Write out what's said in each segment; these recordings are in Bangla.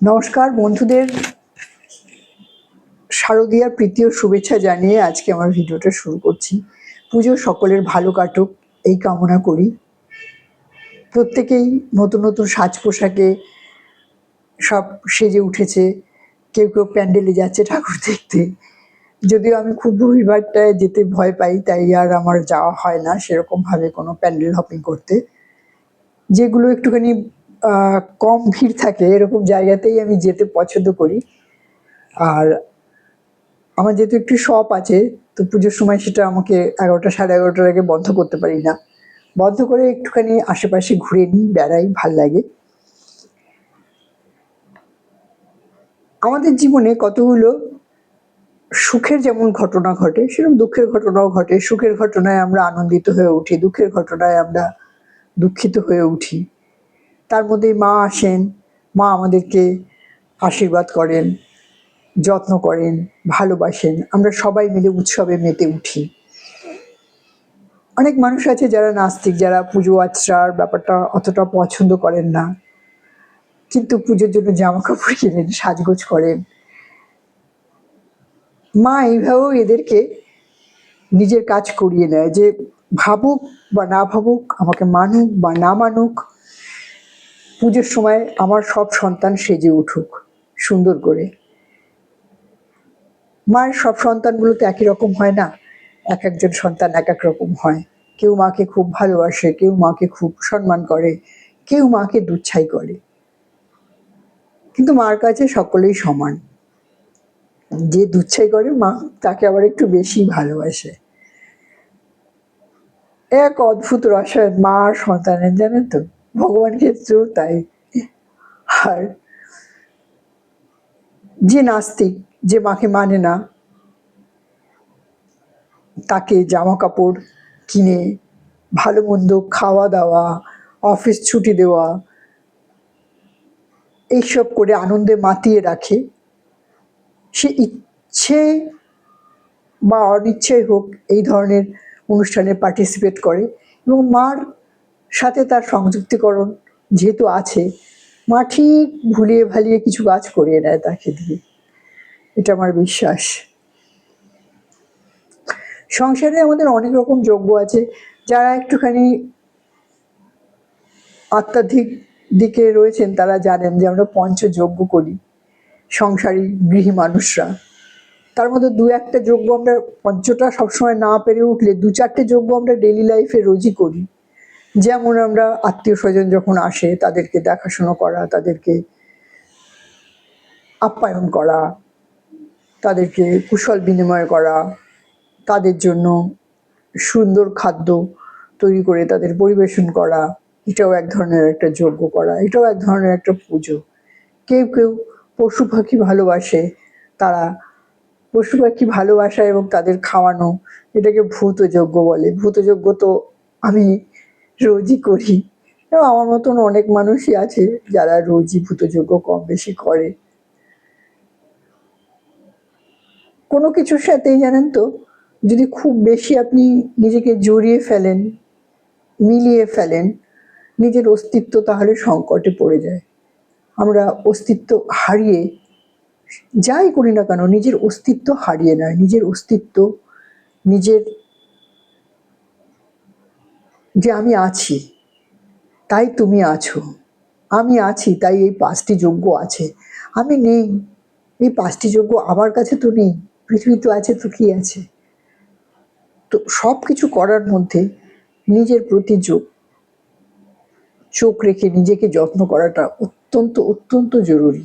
নমস্কার বন্ধুদের শারদীয়ার প্রীতি ও শুভেচ্ছা জানিয়ে আজকে আমার ভিডিওটা শুরু করছি। পুজো সকলের ভালো কাটুক, এই কামনা করি। প্রত্যেকেই নতুন নতুন সাজ পোশাকে সব সেজে উঠেছে, কেউ কেউ প্যান্ডেলে যাচ্ছে ঠাকুর দেখতে। যদিও আমি খুব রবিবারটায় যেতে ভয় পাই, তাই আর আমার যাওয়া হয় না সেরকমভাবে কোনো প্যান্ডেল হপিং করতে। যেগুলো একটুখানি কম ভিড় থাকে, এরকম জায়গাতেই আমি যেতে পছন্দ করি। আর আমার যেহেতু একটু শপ আছে, তো পুজোর সময় সেটা আমাকে এগারোটা, সাড়ে এগারোটার আগে বন্ধ করতে পারি না। বন্ধ করে একটুখানি আশেপাশে ঘুরে নিই, বেড়াই, ভালো লাগে। আমাদের জীবনে কতগুলো সুখের যেমন ঘটনা ঘটে, সেরকম দুঃখের ঘটনাও ঘটে। সুখের ঘটনায় আমরা আনন্দিত হয়ে উঠি, দুঃখের ঘটনায় আমরা দুঃখিত হয়ে উঠি। তার মধ্যেই মা আসেন। মা আমাদেরকে আশীর্বাদ করেন, যত্ন করেন, ভালোবাসেন। আমরা সবাই মিলে উৎসবে মেতে উঠি। অনেক মানুষ আছে যারা নাস্তিক, যারা পুজো আচরার ব্যাপারটা অতটা পছন্দ করেন না। কিন্তু পুজোর জন্য জামা কাপড় কিনেন, সাজগোজ করেন। মা এইভাবেও এদেরকে নিজের কাজ করিয়ে নেয় যে ভাবুক বা না ভাবুক, আমাকে মানুক বা না মানুক পুজোর সময় আমার সব সন্তান সেজে উঠুক, সুন্দর করে। মায়ের সব সন্তানগুলো তো একই রকম হয় না? এক একজন সন্তান এক এক রকম হয়। কেউ মাকে খুব ভালোবাসে, কেউ মাকে খুব সম্মান করে, কেউ মাকে দুচ্ছাই করে। কিন্তু মার কাছে সকলেই সমান। যে দুচ্ছাই করে মা, তাকে আবার একটু বেশি ভালোবাসে। এক অদ্ভুত রসায়ন, মা আর সন্তানের, জানেন তো? ভগবান ক্ষেত্রেও তাই আর যে নাস্তিক, যে মাকে মানে না, তাকে জামা কাপড় কিনে, ভালো মন্দ খাওয়া দাওয়া, অফিস ছুটি দেওয়া, এইসব করে আনন্দে মাতিয়ে রাখে, সে ইচ্ছে বা অনিচ্ছাই হোক এই ধরনের অনুষ্ঠানে পার্টিসিপেট করে এবং মার সাথে তার সংযুক্তিকরণ যেহেতু আছে মা ঠিক ভুলিয়ে ভালিয়ে কিছু কাজ করিয়ে নেয় তাকে দিয়ে। এটা আমার বিশ্বাস। সংসারে আমাদের অনেক রকম যোগ্য আছে, যারা একটুখানি আত্মাধিক দিকে রয়েছেন, তারা জানেন যে আমরা পঞ্চযজ্ঞ করি, সংসারী গৃহী মানুষরা। তার মধ্যে দু একটা যজ্ঞ আমরা, পঞ্চটা সবসময় না পেরে উঠলে দু চারটে যজ্ঞ আমরা ডেলি লাইফে রোজই করি। যেমন আমরা আত্মীয় স্বজন যখন আসে, তাদেরকে দেখাশোনা করা, তাদেরকে আপ্যায়ন করা, তাদেরকে কুশল বিনিময় করা, তাদের জন্য সুন্দর খাদ্য তৈরি করে তাদের পরিবেশন করা, এটাও এক ধরনের একটা যজ্ঞ করা, এটাও এক ধরনের একটা পুজো। কেউ কেউ পশু পাখি ভালোবাসে, তারা পশু পাখি ভালোবাসা এবং তাদের খাওয়ানো, এটাকে ভূত যজ্ঞ বলে। ভূত যজ্ঞ তো আমি রোজই করি। এবং আমার মতন অনেক মানুষই আছে যারা রোজই ভূত যজ্ঞ কম বেশি করে। কোনো কিছুর সাথেই জানেন তো, যদি খুব বেশি আপনি নিজেকে জড়িয়ে ফেলেন, মিলিয়ে ফেলেন, নিজের অস্তিত্ব তাহলে সংকটে পড়ে যায়। আমরা অস্তিত্ব হারিয়ে যাই করি না কেন, নিজের অস্তিত্ব হারিয়ে নয়। নিজের অস্তিত্ব, নিজের যে আমি আছি, তাই তুমি আছো। আমি আছি, তাই এই পাঁচটি যোগ্য আছে। আমি নেই, এই পাঁচটি যোগ্য আমার কাছে তো নেই পৃথিবী তো আছে তো কি আছে? তো সব কিছু করার মধ্যে নিজের প্রতি যোগ চোখ রেখে নিজেকে যত্ন করাটা অত্যন্ত অত্যন্ত জরুরি।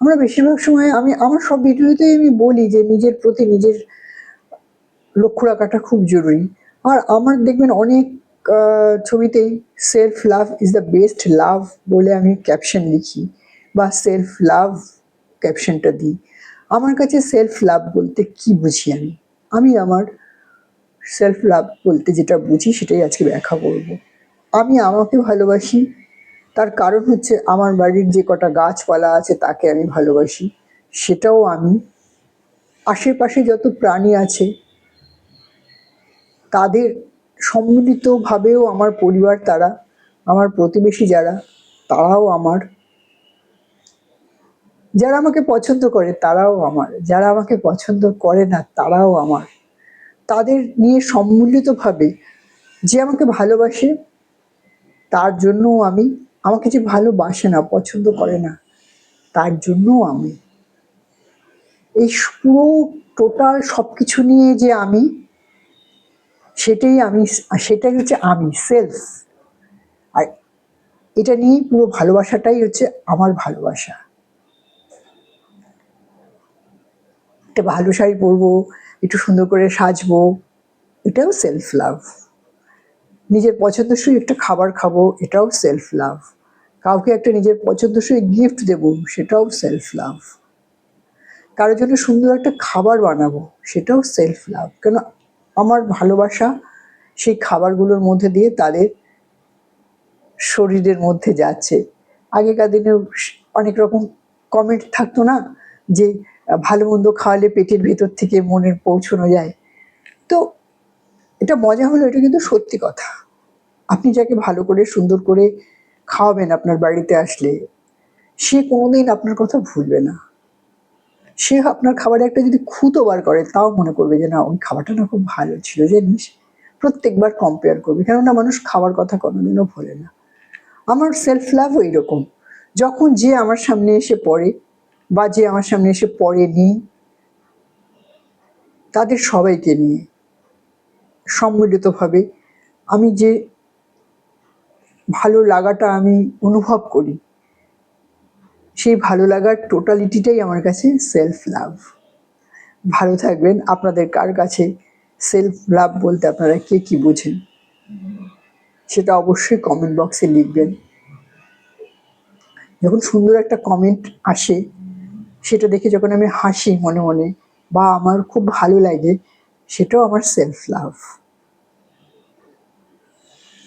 আমরা বেশিরভাগ সময় আমি, আমার সব ভিডিওতেই আমি বলি যে নিজের প্রতি নিজের লক্ষ্য রাখাটা খুব জরুরি। আর আমার দেখবেন অনেক ছবিতেই self love is the best love বলে আমি ক্যাপশন লিখি বা সেলফ লাভ ক্যাপশনটা দিই। আমার কাছে সেলফ লাভ বলতে কি বুঝি আমি? আমি আমার সেলফ লাভ বলতে যেটা বুঝি সেটাই আজকে ব্যাখ্যা করব। আমি আমাকে ভালোবাসি, তার কারণ হচ্ছে আমার বাড়ির যে কটা গাছপালা আছে তাকে আমি ভালোবাসি, সেটাও আমি। আশেপাশে যত প্রাণী আছে, তাদের সম্মিলিতভাবেও আমার পরিবার তারা, আমার প্রতিবেশী যারা, তারাও আমার। যারা আমাকে পছন্দ করে, তারাও আমার। যারা আমাকে পছন্দ করে না, তারাও আমার। তাদের নিয়ে সম্মিলিতভাবে যে আমাকে ভালোবাসে, তার জন্যও আমি, আমাকে যে ভালোবাসে না, পছন্দ করে না, তার জন্যও আমি। এই পুরো টোটাল সব কিছু নিয়ে যে আমি সেটাই আমি সেটাই হচ্ছে আমি সেলফ আর এটা নিয়েই পুরো ভালোবাসাটাই হচ্ছে আমার ভালোবাসা। একটা ভালো শাড়ি পরবো, একটু সুন্দর করে সাজবো, এটাও সেলফ লাভ নিজের পছন্দসই একটা খাবার খাব, এটাও সেলফ লাভ কাউকে একটা নিজের পছন্দসই গিফট দেবো, সেটাও সেলফ লাভ কারোর জন্য সুন্দর একটা খাবার বানাবো, সেটাও সেলফ লাভ কেন আমার ভালোবাসা সেই খাবারগুলোর মধ্যে দিয়ে তাদের শরীরের মধ্যে যাচ্ছে। আগেকার দিনে অনেক রকম কমেন্ট থাকতো না যে, ভালো মন্দ খাওয়ালে পেটের ভেতর থেকে মনের পৌঁছানো যায়। তো এটা মজা হলো, এটা কিন্তু সত্যি কথা। আপনি যাকে ভালো করে, সুন্দর করে খাওয়াবেন আপনার বাড়িতে আসলে, সে কোনোদিন আপনার কথা ভুলবে না। সে আপনার খাবারে একটা যদি খুঁতো বার করে, তাও মনে করবে যে, না ওই খাবারটা না খুব ভালো ছিল, জানিস? প্রত্যেকবার কম্পেয়ার করবে। কেননা মানুষ খাবার কথা কোনোদিনও ভোলে না। আমার সেলফ লাভও এইরকম। যখন যে আমার সামনে এসে পড়ে বা যে আমার সামনে এসে পড়েনি, তাদের সবাইকে নিয়ে সম্মিলিতভাবে আমি যে ভালো লাগাটা আমি অনুভব করি সেই ভালো লাগার টোটালিটিটাই আমার কাছে সেলফ লাভ ভালো থাকবেন। আপনাদের কার কাছে সেলফ লাভ বলতে আপনারা কে কি বোঝেন? সেটা অবশ্যই কমেন্ট বক্সে লিখবেন। যখন সুন্দর একটা কমেন্ট আসে, সেটা দেখে যখন আমি হাসি মনে মনে, বা আমার খুব ভালো লাগে, সেটাও আমার সেলফ লাভ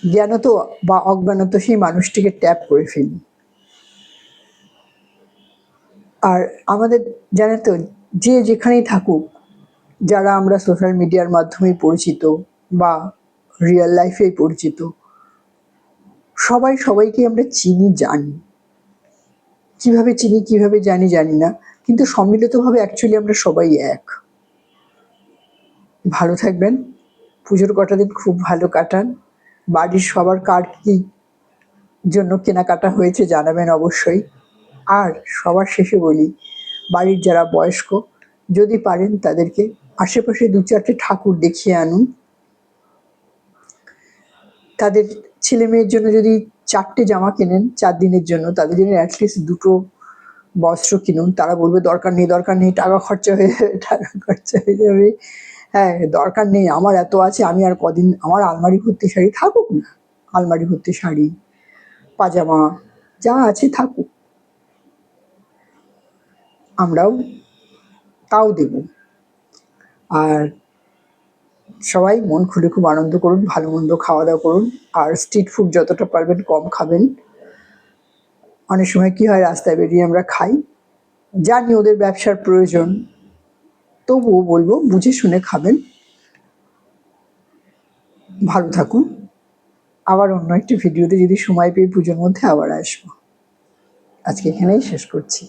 জ্ঞানত বা অজ্ঞানত সেই মানুষটিকে ট্যাপ করে ফেলি। আর আমাদের জানেন তো, যে যেখানেই থাকুক, যারা আমরা সোশ্যাল মিডিয়ার মাধ্যমে পরিচিত বা রিয়েল লাইফেই পরিচিত, সবাই সবাইকে আমরা চিনি, জানি। কীভাবে চিনি, কীভাবে জানি জানি না, কিন্তু সম্মিলিতভাবে অ্যাকচুয়ালি আমরা সবাই এক। ভালো থাকবেন, পুজোর কটা দিন খুব ভালো কাটান, বাড়ির সবার কার কি জন্য কেনাকাটা হয়েছে জানাবেন অবশ্যই। আর সবার শেষে বলি, বাড়ির যারা বয়স্ক, যদি পারেন তাদেরকে আশেপাশে দু চারটে ঠাকুর দেখিয়ে আনুন। তাদের ছেলে মেয়ের জন্য যদি চারটে জামা কেনেন চার দিনের জন্য, তাদের জন্য অ্যাটলিস্ট দুটো বস্ত্র কিনুন। তারা বলবে, দরকার নেই দরকার নেই, টাকা খরচা হয়ে যাবে, টাকা খরচা হয়ে যাবে। হ্যাঁ দরকার নেই, আমার এত আছে, আমি আর কদিন, আমার আলমারি ভর্তি শাড়ি থাকুক না। আলমারি ভর্তি শাড়ি, পাজামা, যা আছে থাকুক। আমরাও তাও দেব। আর সবাই মন খুলে খুব আনন্দ করুন, ভালো মন্দ খাওয়া দাওয়া করুন। আর স্ট্রিট ফুড যতটা পারবেন কম খাবেন। অনেক সময় কি হয়, রাস্তায় বেরিয়ে আমরা খাই। জানি ওদের ব্যবসার প্রয়োজন। তবুও বলব, বুঝে শুনে খাবেন। ভালো থাকুন। আবার অন্য একটি ভিডিওতে যদি সময় পেয়ে পুজোর মধ্যে আবার আসব। আজকে এখানেই শেষ করছি।